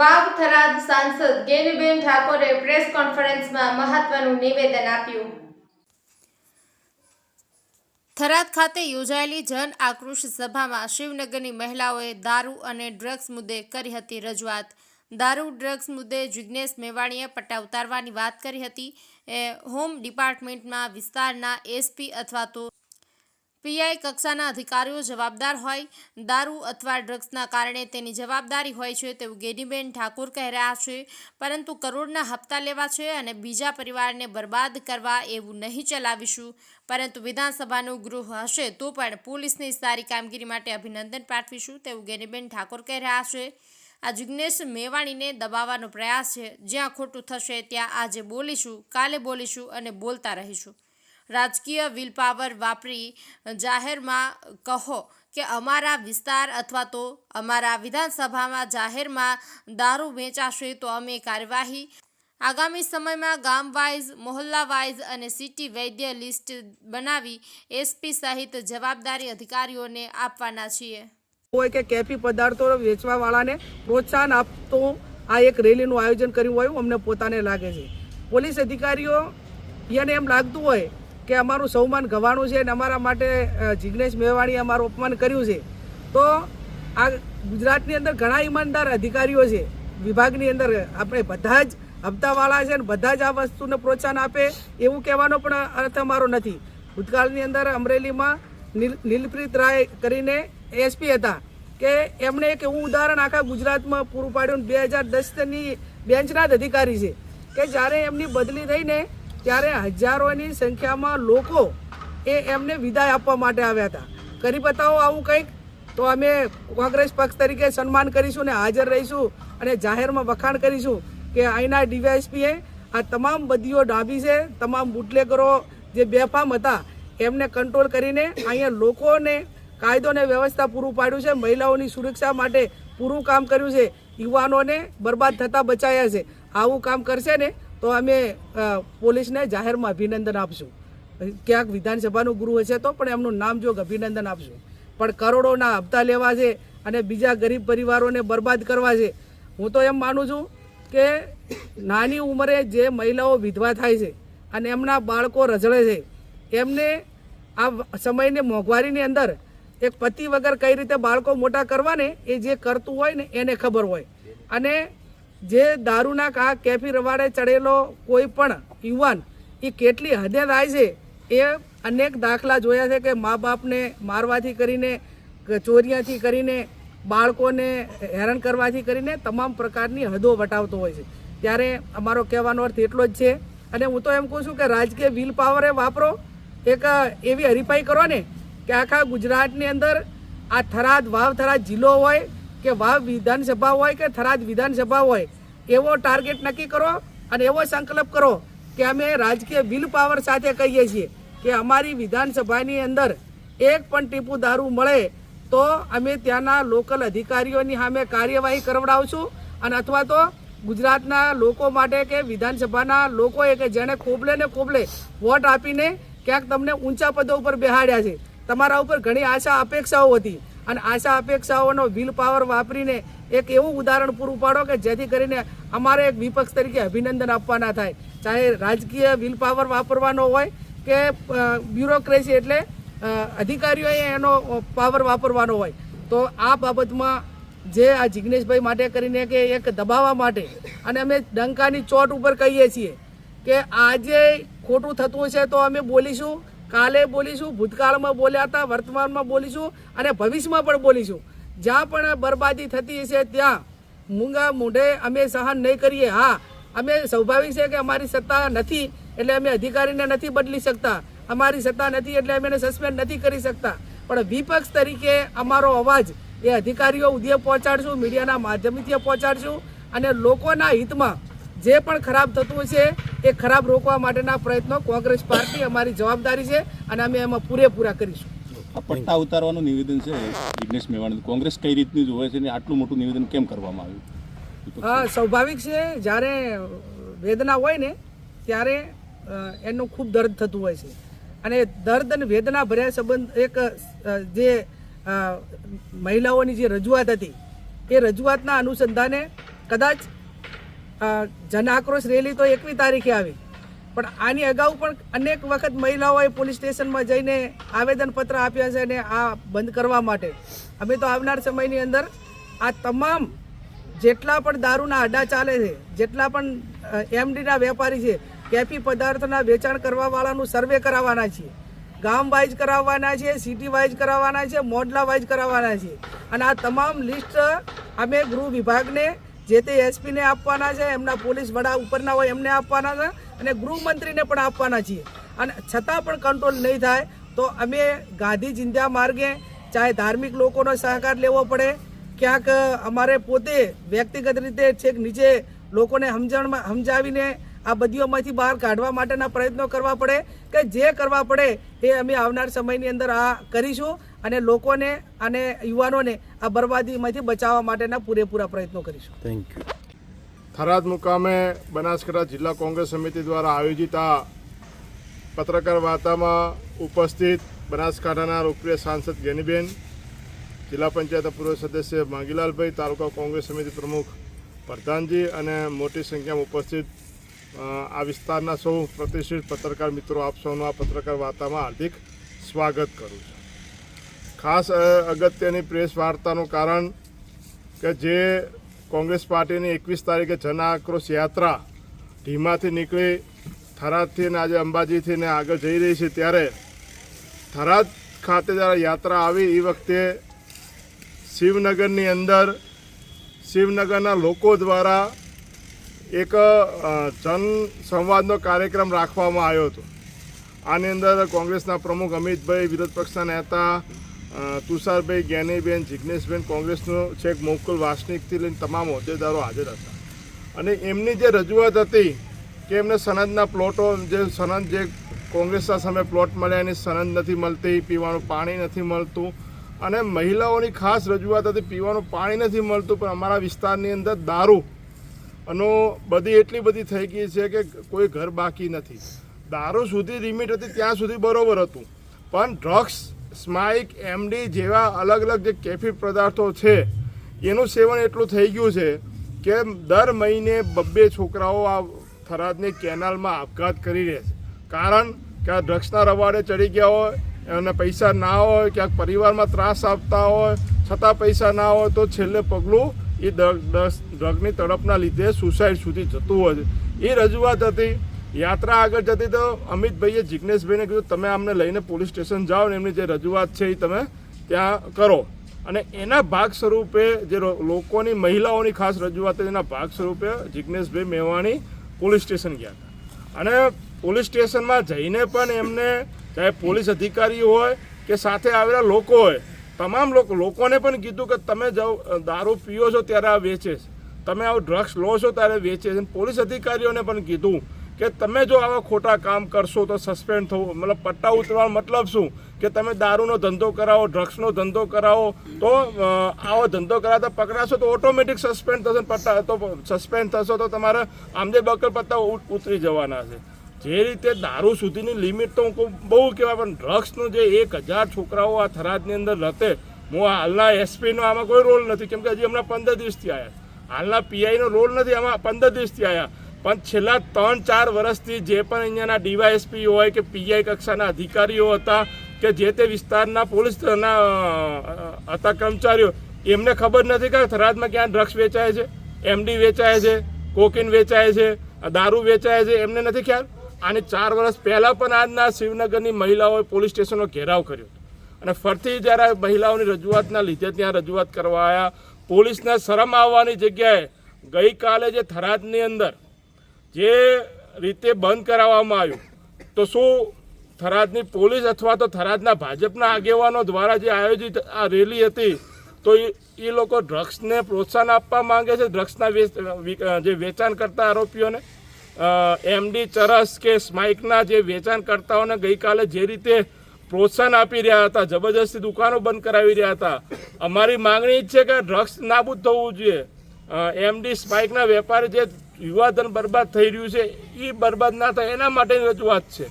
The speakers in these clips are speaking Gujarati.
વાવ થરાદ સાંસદ ગેનીબેન ઠાકોરે પ્રેસ કોન્ફરન્સમાં મહત્વનું નિવેદન આપ્યું. થરાદ ખાતે યોજાયેલી જન આક્રોશ સભામાં શિવનગરની મહિલાઓએ દારૂ અને ડ્રગ્સ મુદ્દે કરી હતી રજૂઆત. દારૂ, ડ્રગ્સ મુદ્દે જિજ્ઞેશ મેવાણીએ પટ્ટા ઉતારવાની વાત કરી હતી. હોમ ડિપાર્ટમેન્ટમાં વિસ્તારના એસપી અથવા તો પીઆઈ કક્ષાના અધિકારીઓ જવાબદાર હોય, દારૂ અથવા ડ્રગ્સના કારણે તેની જવાબદારી હોય છે તેવું ગેનીબેન ઠાકુર કહી રહ્યા છે. પરંતુ કરોડના હપ્તા લેવા છે અને બીજા પરિવારને બરબાદ કરવા એવું નહીં ચલાવીશું. પરંતુ વિધાનસભાનું ગૃહ હશે તો પણ પોલીસની સારી કામગીરી માટે અભિનંદન પાઠવીશું તેવું ગેનીબેન ઠાકોર કહી રહ્યા છે. આ જિજ્ઞેશ મેવાણીને દબાવવાનો પ્રયાસ છે. જ્યાં ખોટું થશે ત્યાં આજે બોલીશું, કાલે બોલીશું અને બોલતા રહીશું. રાજકીય વિલ પાવર વાપરી જાહેરમાં કહો કે અમારા વિસ્તાર અથવા તો અમારા વિધાનસભામાં જાહેરમાં દારૂ વેચાશે તો અમે કાર્યવાહી. આગામી સમયમાં ગામ વાઇઝ મોહલ્લા વાઇઝ અને સિટી વૈદ્ય લિસ્ટ બનાવી એસપી સહિત જવાબદારી અધિકારીઓને આપવાના છીએ. હોય કે કેફી પદાર્થો વેચવા વાળાને પ્રોત્સાહન આપતું આ એક રેલીનું આયોજન કર્યું હોય અમને પોતાને લાગે છે. પોલીસ અધિકારીઓ એને એમ લાગતું હોય કે અમારું સૌમાન ગવાણું છે અને અમારા માટે જિજ્ઞેશ મેવાણીએ અમારું અપમાન કર્યું છે. તો આ ગુજરાતની અંદર ઘણા ઈમાનદાર અધિકારીઓ છે. વિભાગની અંદર આપણે બધા જ હપ્તાવાળા છે ને બધા જ આ વસ્તુને પ્રોત્સાહન આપે એવું કહેવાનો પણ અર્થ અમારો નથી. ભૂતકાળની અંદર અમરેલીમાં નીલ, નીલપ્રીત રાય કરીને એસપી હતા કે એમણે એક એવું ઉદાહરણ આખા ગુજરાતમાં પૂરું પાડ્યું. બે હજાર દસની બેન્ચના જ અધિકારી છે કે જ્યારે એમની બદલી થઈને ત્યારે હજારોની સંખ્યામાં લોકો એ એમને વિદાય આપવા માટે આવ્યા હતા. કરી બતાવો આવું કંઈક? તો અમે કોંગ્રેસ પક્ષ તરીકે સન્માન કરીશું ને હાજર રહીશું અને જાહેરમાં વખાણ કરીશું કે અહીંના ડીવાયએસપીએ આ તમામ બદીઓ ડાબી છે, તમામ બુટલેગરો જે બેફામ હતા એમને કંટ્રોલ કરીને અહીંયા લોકોને કાયદો અને વ્યવસ્થા પૂરું પાડ્યું છે, મહિલાઓની સુરક્ષા માટે પૂરું કામ કર્યું છે, યુવાનોને બરબાદ થતાં બચાયા છે. આવું કામ કરશે ને તો અમે પોલીસને જાહેરમાં અભિનંદન આપશું. ક્યાંક વિધાનસભાનું ગૃહ હશે તો પણ એમનું નામ જોગ અભિનંદન આપશું. પણ કરોડોના હપ્તા લેવા છે અને બીજા ગરીબ પરિવારોને બરબાદ કરવા છે. હું તો એમ માનું છું કે નાની ઉંમરે જે મહિલાઓ વિધવા થાય છે અને એમના બાળકો રઝળે છે, એમને આ સમયને મોંઘવારીની અંદર એક પતિ વગર કઈ રીતે બાળકો મોટા કરવાને એ જે કરતું હોય ને એને ખબર હોય. અને જે દારૂના કા કેફી રવાડે ચડેલો કોઈ પણ યુવાન એ કેટલી હદે થાય છે એ અનેક દાખલા જોયા છે કે મા બાપને મારવાથી કરીને ચોરીયાથી કરીને, બાળકોને હેરાન કરવાથી કરીને તમામ પ્રકારની હદો વટાવતો હોય છે. ત્યારે અમારો કહેવાનો અર્થ એટલો જ છે. અને હું તો એમ કહું છું કે રાજકીય વિલ પાવરે વાપરો. એક એવી હરીફાઈ કરો ને કે આખા ગુજરાતની અંદર આ થરાદ વાવ થરાદ જિલ્લો હોય કે વાવ વિધાનસભા હોય કે થરાદ વિધાનસભા હોય, એવો ટાર્ગેટ નક્કી કરો અને એવો સંકલ્પ કરો કે અમે રાજકીય વિલ પાવર સાથે કહીએ છીએ કે અમારી વિધાનસભાની અંદર એક પણ ટીપુ દારૂ મળે તો અમે ત્યાંના લોકલ અધિકારીઓની સામે કાર્યવાહી કરવડાવશું અને અથવા તો ગુજરાતના લોકો માટે કે વિધાનસભાના લોકોએ કે જેણે ખોબલે ને ખોબલે વોટ આપીને ક્યાંક તમને ઊંચા પદો ઉપર બેહાડ્યા છે. તમારા ઉપર ઘણી આશા અપેક્ષાઓ હતી. અને આશા અપેક્ષાઓનો વિલ પાવર વાપરીને એક એવું ઉદાહરણ પૂરું પાડો કે જેથી કરીને અમારે એક વિપક્ષ તરીકે અભિનંદન આપવાના થાય. ચાહે રાજકીય વિલ પાવર વાપરવાનો હોય કે બ્યુરોક્રેસી એટલે અધિકારીઓએ એનો પાવર વાપરવાનો હોય. તો આ બાબતમાં જે આ જિગ્નેશભાઈ માટે કરીને કે એક દબાવવા માટે અને અમે ડંકાની ચોટ ઉપર કહીએ છીએ કે આજે ખોટું થતું છે તો અમે બોલીશું કાલે બોલીશું, ભૂતકાળમાં બોલ્યા હતા, વર્તમાનમાં બોલીશું અને ભવિષ્યમાં પણ બોલીશું. જ્યાં પણ બરબાદી થતી હશે ત્યાં મૂંગા મૂઢે અમે સહન નહીં કરીએ. હા, અમે સ્વાભાવિક છે કે અમારી સત્તા નથી એટલે અમે અધિકારીને નથી બદલી શકતા. અમારી સત્તા નથી એટલે અમે સસ્પેન્ડ નથી કરી શકતા. પણ વિપક્ષ તરીકે અમારો અવાજ એ અધિકારીઓ ઉદ્યોગ પહોંચાડશું, મીડિયાના માધ્યમથી પહોંચાડશું અને લોકોના હિતમાં જે પણ ખરાબ થતું છે એ ખરાબ રોકવા માટેના પ્રયત્નો કોંગ્રેસ પાર્ટી અમારી જવાબદારી છે અને અમે એમાં પૂરેપૂરા કરીશું. પટ્ટા ઉતારવાનું નિવેદન છે જિગ્નેશ મેવાણી. કોંગ્રેસ કઈ રીતની જોવે છે ને આટલું મોટું નિવેદન કેમ કરવામાં આવ્યું? હા સ્વાભાવિક છે જ્યારે વેદના હોય ને ત્યારે એનું ખૂબ દર્દ થતું હોય છે. અને દર્દ અને વેદના ભર્યા સંબંધ એક જે મહિલાઓની જે રજૂઆત હતી એ રજૂઆતના અનુસંધાને કદાચ જન આક્રોશ રેલી તો એકવી તારીખે આવી. પણ આની અગાઉ પણ અનેક વખત મહિલાઓએ પોલીસ સ્ટેશનમાં જઈને આવેદનપત્ર આપ્યા છે અને આ બંધ કરવા માટે. અમે તો આવનાર સમયની અંદર આ તમામ જેટલા પણ દારૂના અડ્ડા ચાલે છે, જેટલા પણ એમડીના વેપારી છે કેફી પદાર્થોના વેચાણ કરવાવાળાનું સર્વે કરાવવાના છીએ. ગામ વાઇઝ કરાવવાના છે સિટી વાઇઝ કરાવવાના છે મોડલા વાઇઝ કરાવવાના છે અને આ તમામ લિસ્ટ અમે ગૃહ વિભાગને જે તે એસપીને આપવાના છે, એમના પોલીસ વડા ઉપરના હોય એમને આપવાના છે અને ગૃહમંત્રીને પણ આપવાના છીએ. અને છતાં પણ કંટ્રોલ નહીં થાય તો અમે ગાંધી ચિંધ્યા માર્ગે ચાહે ધાર્મિક લોકોનો સહકાર લેવો પડે, ક્યાંક અમારે પોતે વ્યક્તિગત રીતે છેક નીચે લોકોને સમજણમાં સમજાવીને આ બધીઓમાંથી બહાર કાઢવા માટેના પ્રયત્નો કરવા પડે કે જે કરવા પડે એ અમે આવનાર સમયની અંદર આ કરીશું. અને લોકોને અને યુવાનોને આ બરબાદીમાંથી બચાવવા માટેના પૂરેપૂરા પ્રયત્નો કરીશું. થેન્ક યુ થરાદ મુકામે બનાસકાંઠા જિલ્લા કોંગ્રેસ સમિતિ દ્વારા આયોજિત આ પત્રકાર વાર્તામાં ઉપસ્થિત બનાસકાંઠાના લોકપ્રિય સાંસદ ગેનીબેન જિલ્લા પંચાયત પૂર્વ સદસ્ય માંગીલાલભાઈ તાલુકા કોંગ્રેસ સમિતિ પ્રમુખ પ્રધાનજી અને મોટી સંખ્યામાં ઉપસ્થિત આ વિસ્તારના સૌ પ્રતિષ્ઠિત પત્રકાર મિત્રો આપ સૌનું આ પત્રકાર વાર્તામાં હાર્દિક સ્વાગત કરું છું. ખાસ અગત્યની પ્રેસ વાર્તાનું કારણ કે જે કોંગ્રેસ પાર્ટીની એકવીસ તારીખે જન આક્રોશ યાત્રા ધીમાથી નીકળી, થરાદથી ને આજે અંબાજીથી ને આગળ જઈ રહી છે ત્યારે થરાદ ખાતે જ્યારે યાત્રા આવી એ વખતે શિવનગરની અંદર, શિવનગરના લોકો દ્વારા એક જનસંવાદનો જન સંવાદનો કાર્યક્રમ રાખવામાં આવ્યો હતો. આની અંદર કોંગ્રેસના પ્રમુખ અમિતભાઈ, વિરોધ પક્ષના નેતા તુષારભાઈ જ્ઞાનીબેન જિજ્ઞેશબેન કોંગ્રેસનું છેક મોકુલ વાસનિકથી લઈને તમામ હોદ્દેદારો હાજર હતા. અને એમની જે રજૂઆત હતી કે એમને સનદના પ્લોટો, જે સનદ જે કોંગ્રેસના સામે પ્લોટ મળ્યા, એની સનદ નથી મળતી, પીવાનું પાણી નથી મળતું. અને મહિલાઓની ખાસ રજૂઆત હતી, પીવાનું પાણી નથી મળતું, પણ અમારા વિસ્તારની અંદર દારૂ અનો બધી એટલી બધી થઈ ગઈ છે કે કોઈ ઘર બાકી નથી. દારૂ સુધી લિમિટ હતી, ત્યાં સુધી બરોબર હતું. પણ ડ્રગ્સ સ્માઇક એમડી જેવા અલગ અલગ જે કેફી પદાર્થો છે, એનું સેવન એટલું થઈ ગયું છે કે દર મહિને બબ્બે છોકરાઓ આ થરાદની કેનાલમાં આપઘાત કરી રહે છે. કારણ કે આ ડ્રગ્સના રવાડે ચડી ગયા હોય અને પૈસા ના હોય, ક્યાંક પરિવારમાં ત્રાસ આપતા હોય, છતાં પૈસા ના હોય, તો છેલ્લે પગલું એ ડ્રગની તડપના લીધે સુસાઇડ સુધી જતું હોય છે. એ રજૂઆત હતી યાત્રા આગળ જતી તો અમિતભાઈએ જિજ્ઞેશભાઈને કીધું, તમે અમને લઈને પોલીસ સ્ટેશન જાઓ ને એમની જે રજૂઆત છે એ તમે ત્યાં કરો. અને એના ભાગ સ્વરૂપે જે લોકોની, મહિલાઓની ખાસ રજૂઆત એના ભાગ સ્વરૂપે જિજ્ઞેશભાઈ મેવાણી પોલીસ સ્ટેશન ગયા હતા. અને પોલીસ સ્ટેશનમાં જઈને પણ એમને, ચાહે પોલીસ અધિકારી હોય કે સાથે આવેલા લોકો હોય, તમામ લોકો, લોકોને પણ કીધું કે તમે જાઓ દારૂ પીઓ છો ત્યારે આ વેચે છે. તમે આવું ડ્રગ્સ લો છો ત્યારે વેચે છે. પોલીસ અધિકારીઓને પણ કીધું કે તમે જો આવા ખોટા કામ કરશો તો સસ્પેન્ડ થવું. મતલબ પટ્ટા ઉતરવાનો મતલબ શું? કે તમે દારૂનો ધંધો કરાવો ડ્રગ્સનો ધંધો કરાવો, તો આવો ધંધો કરાવતા પકડાશો તો ઓટોમેટિક સસ્પેન્ડ થશે પટ્ટા, તો સસ્પેન્ડ થશો તો તમારે આમદે બકર પત્તા ઉતરી જવાના છે. જે રીતે દારૂ સુધીની લિમિટ તો હું બહુ કહેવાય, પણ ડ્રગ્સનું જે એક હજાર છોકરાઓ આ થરાદની અંદર રતે, હું હાલના એસપીનો આમાં કોઈ રોલ નથી, કેમ કે હજી હમણાં પંદર દિવસથી આવ્યા હાલના પીઆઈનો રોલ નથી, આમાં પંદર દિવસથી આવ્યા પણ છેલ્લા ત્રણ ચાર વર્ષથી જે પણ અહીંયાના ડીવાયએસપી હોય કે પીઆઈ કક્ષાના અધિકારીઓ હતા કે જે તે વિસ્તારના પોલીસના હતા કર્મચારીઓ, એમને ખબર નથી કે થરાદમાં ક્યાં ડ્રગ્સ વેચાય છે, એમડી વેચાય છે, કોકીન વેચાય છે દારૂ વેચાય છે, એમને નથી ખ્યાલ? આની ચાર વર્ષ પહેલાં પણ આજના શિવનગરની મહિલાઓએ પોલીસ સ્ટેશનનો ઘેરાવ કર્યો અને ફરતી જ્યારે મહિલાઓની રજૂઆતના લીધે ત્યાં રજૂઆત કરવા આવ્યા પોલીસને શરમ આવવાની જગ્યાએ ગઈકાલે જે થરાદની અંદર જે રીતે બંધ કરાવવામાં આવ્યું, તો શું થરાદની પોલીસ અથવા તો થરાદના ભાજપના આગેવાનો દ્વારા જે આયોજિત આ રેલી હતી, તો એ લોકો ડ્રગ્સને પ્રોત્સાહન આપવા માંગે છે, ડ્રગ્સના જે વેચાણ કરતા આરોપીઓને એમડી ચરસ કે સ્માઇકના જે વેચાણકર્તાઓને ગઈકાલે જે રીતે પ્રોત્સાહન આપી રહ્યા હતા, જબરજસ્તી દુકાનો બંધ કરાવી રહ્યા હતા, અમારી માંગણી છે કે ડ્રગ્સ નાબૂદ થવું જોઈએ. એમડી સ્પાઇકના વેપારી જે યુવાધન બરબાદ થઈ રહ્યું છે એ બરબાદ ના થાય એના માટેની રજૂઆત છે.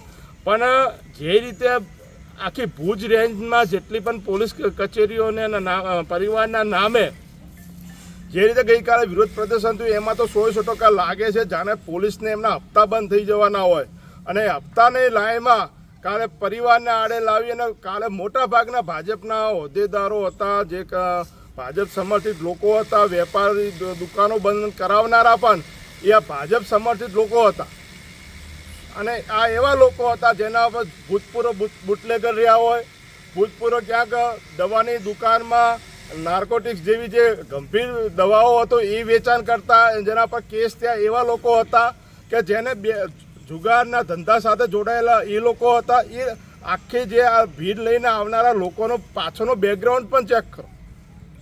પણ, જે રીતે આખી ભુજ રેન્જમાં જેટલી પણ પોલીસ કચેરીઓને પરિવારના નામે જે રીતે ગઈકાલે વિરોધ પ્રદર્શન થયું, એમાં તો સો સો ટકા લાગે છે, જાણે પોલીસને એમના હપ્તા બંધ થઈ જવાના હોય. અને હપ્તાની લાઈનમાં કાલે પરિવારને આડે લાવી અને કાલે મોટા ભાગના ભાજપના હોદ્દેદારો હતા, જે ભાજપ સમર્થિત લોકો હતા, વેપારી દુકાનો બંધ કરાવનારા પણ એ આ ભાજપ સમર્થિત લોકો હતા. અને આ એવા લોકો હતા જેના પર ભૂતપૂર્વ બુટલેગર રહ્યા હોય, ભૂતપૂર્વ ક્યાંક દવાની દુકાનમાં નાર્કોટિક્સ જેવી જે ગંભીર દવાઓ હતો એ વેચાણ કરતા, જેના પર કેસ ત્યાં એવા લોકો હતા કે જેને બે, જુગારના ધંધા સાથે જોડાયેલા એ લોકો હતા. એ આખી જે આ ભીડ લઈને આવનારા લોકોનો પાછળનો બેકગ્રાઉન્ડ પણ ચેક કરો.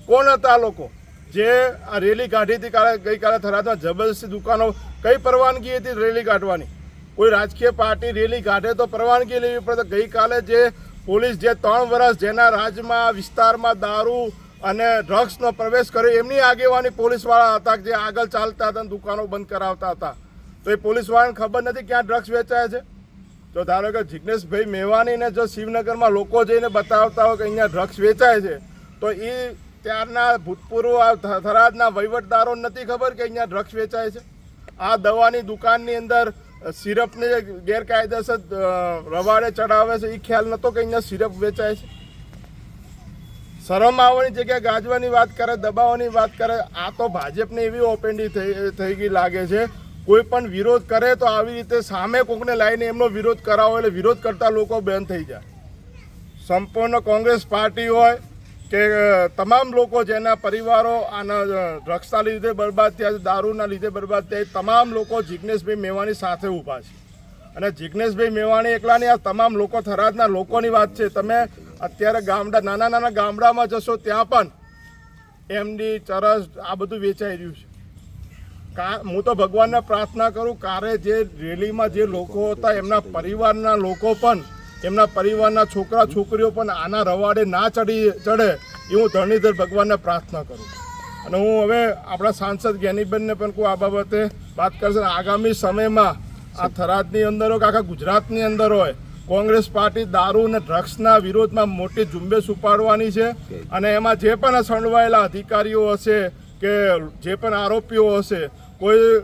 કોણ હતા આ લોકો? જે આ રેલી કાઢી હતી કાલે, ગઈકાલે થરાદમાં જબરદસ્તી દુકાનો, કઈ પરવાનગી હતી રેલી કાઢવાની? કોઈ રાજકીય પાર્ટી રેલી કાઢે તો પરવાનગી લેવી પડે. ગઈકાલે જે પોલીસ જે ત્રણ વર્ષ જેના રાજમાં, વિસ્તારમાં દારૂ અને ડ્રગ્સનો પ્રવેશ કર્યો, એમની આગેવાની પોલીસવાળા હતા જે આગળ ચાલતા હતા દુકાનો બંધ કરાવતા હતા. તો એ પોલીસવાળાને ખબર નથી ક્યાં ડ્રગ્સ વેચાય છે? તો ધારો કે જિજ્ઞેશભાઈ મેવાણીને જો શિવનગરમાં લોકો જઈને બતાવતા હોય કે અહીંયા ડ્રગ્સ વેચાય છે, તો એ ત્યારના ભૂતપૂર્વ થરાદના વહીવટદારો નથી ખબર કે અહીંયા ડ્રગ્સ વેચાય છે? આ દવાની દુકાનની અંદર સિરપને ગેરકાયદેસર રવાડે ચડાવે છે એ ખ્યાલ નહોતો કે અહીંયા સિરપ વેચાય છે? શરમ આવવાની જગ્યાએ ગાજવાની વાત કરે, દબાવવાની વાત કરે, આ તો ભાજપને એવી ઓપેન્ડી થઈ ગઈ લાગે છે. કોઈ પણ વિરોધ કરે તો આવી રીતે સામે કોકને લાવીને એમનો વિરોધ કરાવો એટલે વિરોધ કરતા લોકો બંધ થઈ જાય. સંપૂર્ણ કોંગ્રેસ પાર્ટી હોય કે તમામ લોકો જેના પરિવારો આના ડ્રગ્સના લીધે બરબાદ થયા દારૂના લીધે બરબાદ થયા તમામ લોકો જિજ્ઞેશભાઈ મેવાણી સાથે ઊભા છે. અને જિજ્ઞેશભાઈ મેવાણી એકલાની આ તમામ લોકો થરાદના લોકોની વાત છે. તમે અત્યારે ગામડા, નાના નાના ગામડામાં જશો, ત્યાં પણ એમડી ચરસ, આ બધું વેચાઈ રહ્યું છે. કા, હું તો ભગવાનને પ્રાર્થના કરું, કારે જે રેલીમાં જે લોકો હતા, એમના પરિવારના લોકો પણ એમના પરિવારના છોકરા, છોકરીઓ પણ આના રવાડે ના ચડી, ચડે એ હું ધરણીધર ભગવાનને પ્રાર્થના કરું અને હું હવે આપણા સાંસદ જ્ઞાનીબેનને પણ કોઈ આ બાબતે વાત કરશે આગામી સમયમાં આ થરાદની અંદર હોય કે આખા ગુજરાતની અંદર હોય, કોંગ્રેસ પાર્ટી દારૂ અને ડ્રગ્સના વિરોધમાં મોટી ઝુંબેશ ઉપાડવાની છે. અને એમાં જે પણ સંડવાયેલા અધિકારીઓ હશે કે જે પણ આરોપીઓ હશે, કોઈ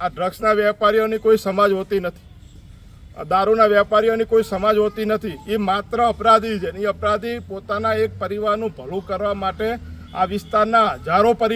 આ ડ્રગ્સના વેપારીઓની કોઈ સમાજ હોતી નથી. દારૂના વેપારીઓની કોઈ સમાજ હોતી નથી. એ માત્ર અપરાધી છે. એ અપરાધી પોતાના એક પરિવારનું ભલું કરવા માટે આ વિસ્તારના હજારો પરિવાર